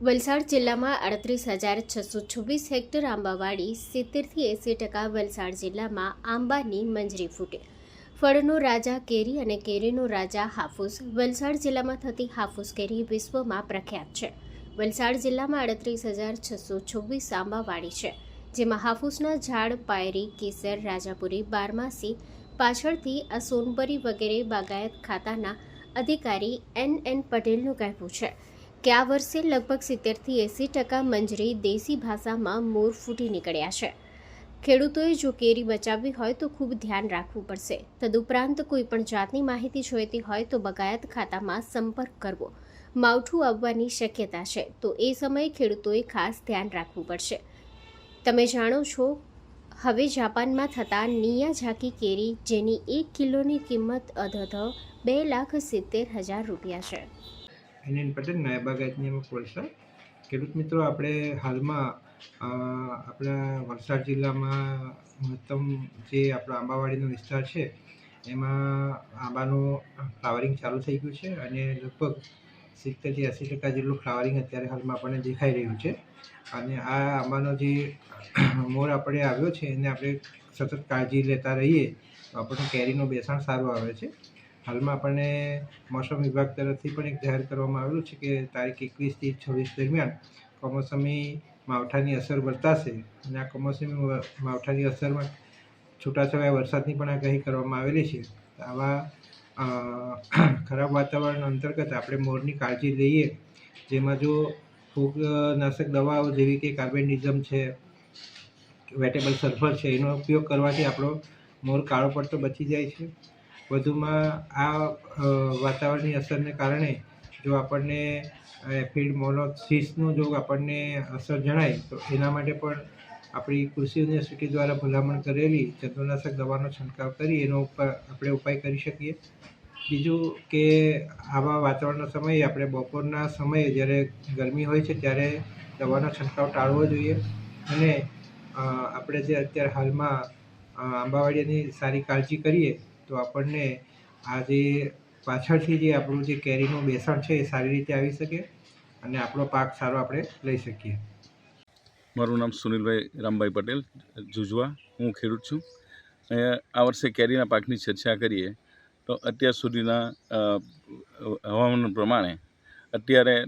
વલસાડ જિલ્લામાં અડત્રીસ હજાર છસો છવ્વીસ હેક્ટર આંબાવાડી સિત્તેરથી એંસી ટકા વલસાડ જિલ્લામાં આંબાની મંજરી ફૂટે. ફળનો રાજા કેરી અને કેરીનો રાજા હાફૂસ વલસાડ જિલ્લામાં થતી હાફૂસ કેરી વિશ્વમાં પ્રખ્યાત છે. વલસાડ જિલ્લામાં અડત્રીસ હજાર છસો છવ્વીસ આંબાવાડી છે, જેમાં હાફૂસના ઝાડ, પાયરી, કેસર, રાજાપુરી, બારમાસી, પાછળથી આ સોનબરી વગેરે બાગાયત ખાતાના અધિકારી એન એન પટેલનું કહેવું છે. કે આ વર્ષે લગભગ સિત્તેરથી એંસી ટકા મંજરી દેશી ભાષામાં મોર ફૂટી નીકળ્યા છે. ખેડૂતોએ જો કેરી બચાવવી હોય તો ખૂબ ધ્યાન રાખવું પડશે. તદુપરાંત કોઈ પણ જાતની માહિતી જોઈતી હોય તો બગાયત ખાતામાં સંપર્ક કરવો. માવઠું આવવાની શક્યતા છે, તો એ સમયે ખેડૂતોએ ખાસ ધ્યાન રાખવું પડશે. તમે જાણો છો, હવે જાપાનમાં થતા નિયાઝાકી કેરી જેની એક કિલોની કિંમત અધધ બે લાખ સિત્તેર હજાર રૂપિયા છે. એન પટેલ નાયબ બાગાયત નિયામક વલસાડ. ખેડૂત મિત્રો, આપણે હાલમાં આપણા વલસાડ જિલ્લામાં મહત્તમ જે આપણો આંબાવાડીનો વિસ્તાર છે, એમાં આંબાનું ફ્લાવરિંગ ચાલુ થઈ ગયું છે અને લગભગ સિત્તેરથી એંસી ટકા જેટલું ફ્લાવરિંગ અત્યારે હાલમાં આપણને દેખાઈ રહ્યું છે. અને આ આંબાનો જે મોર આપણે આવ્યો છે, એને આપણે સતત કાળજી લેતા રહીએ તો આપણને કેરીનું બેસાણ સારું આવે છે. હાલમાં આપણને મોસમ વિભાગ તરફથી પણ એક જાહેર કરવામાં આવેલું છે કે તારીખ એકવીસથી છવ્વીસ દરમિયાન કમોસમી માવઠાની અસર વર્તાશે. અને આ કમોસમી માવઠાની અસરમાં છૂટાછવાયા વરસાદની પણ આગાહી કરવામાં આવેલી છે. આવા ખરાબ વાતાવરણ અંતર્ગત આપણે મોરની કાળજી લઈએ. જેમાં જો ફૂગનાશક દવાઓ જેવી કે કાર્બેન્ડિઝમ છે, વેટેબલ સલ્ફર છે, એનો ઉપયોગ કરવાથી આપણો મોર કાળો પડતો બચી જાય છે. વધુમાં આ વાતાવરણની અસરને કારણે જો આપણને એફિડ મોનોસિસનું જો આપણને અસર જણાય, તો એના માટે પણ આપણી કૃષિ યુનિવર્સિટી દ્વારા ભલામણ કરેલી જંતુનાશક દવાનો છંટકાવ કરી એનો ઉપર આપણે ઉપાય કરી શકીએ. બીજું કે આવા વાતાવરણના સમયે આપણે બપોરના સમયે જ્યારે ગરમી હોય છે ત્યારે દવાનો છંટકાવ ટાળવો જોઈએ. અને આપણે જે અત્યારે હાલમાં આંબાવાડીની સારી કાળજી કરીએ તો આપણને આ જે પાછળથી જે આપણું જે કેરીનું બેસણ છે એ સારી રીતે આવી શકે અને આપણો પાક સારો આપણે લઈ શકીએ. મારું નામ સુનિલભાઈ રામભાઈ પટેલ, જુજવા. હું ખેડૂત છું. આ વર્ષે કેરીના પાકની ચર્ચા કરીએ તો અત્યાર સુધીના હવામાન પ્રમાણે અત્યારે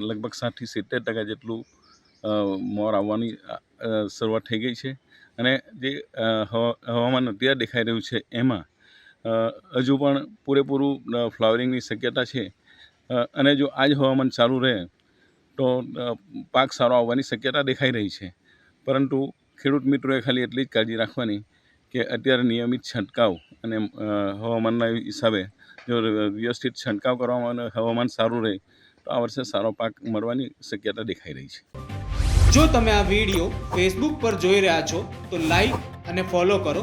લગભગ સાઠથી સિત્તેર ટકા જેટલું મોર આવવાની શરૂઆત થઈ ગઈ છે. અને જે હવા- હવામાન અત્યારે દેખાઈ રહ્યું છે એમાં હજુ પણ પૂરેપૂરું ફ્લાવરિંગની શક્યતા છે. અને જો આ જ હવામાન ચાલુ રહે, તો પાક સારો આવવાની શક્યતા દેખાઈ રહી છે. પરંતુ ખેડૂત મિત્રોએ ખાલી એટલી જ કાળજી રાખવાની કે અત્યારે નિયમિત છંટકાવ અને હવામાનના હિસાબે જો વ્યવસ્થિત છંટકાવ કરવામાં હવામાન સારું રહે, તો આ વર્ષે સારો પાક મળવાની શક્યતા દેખાઈ રહી છે. જો તમે આ વીડિયો ફેસબુક પર જોઈ રહ્યા છો, તો લાઈક અને ફોલો કરો.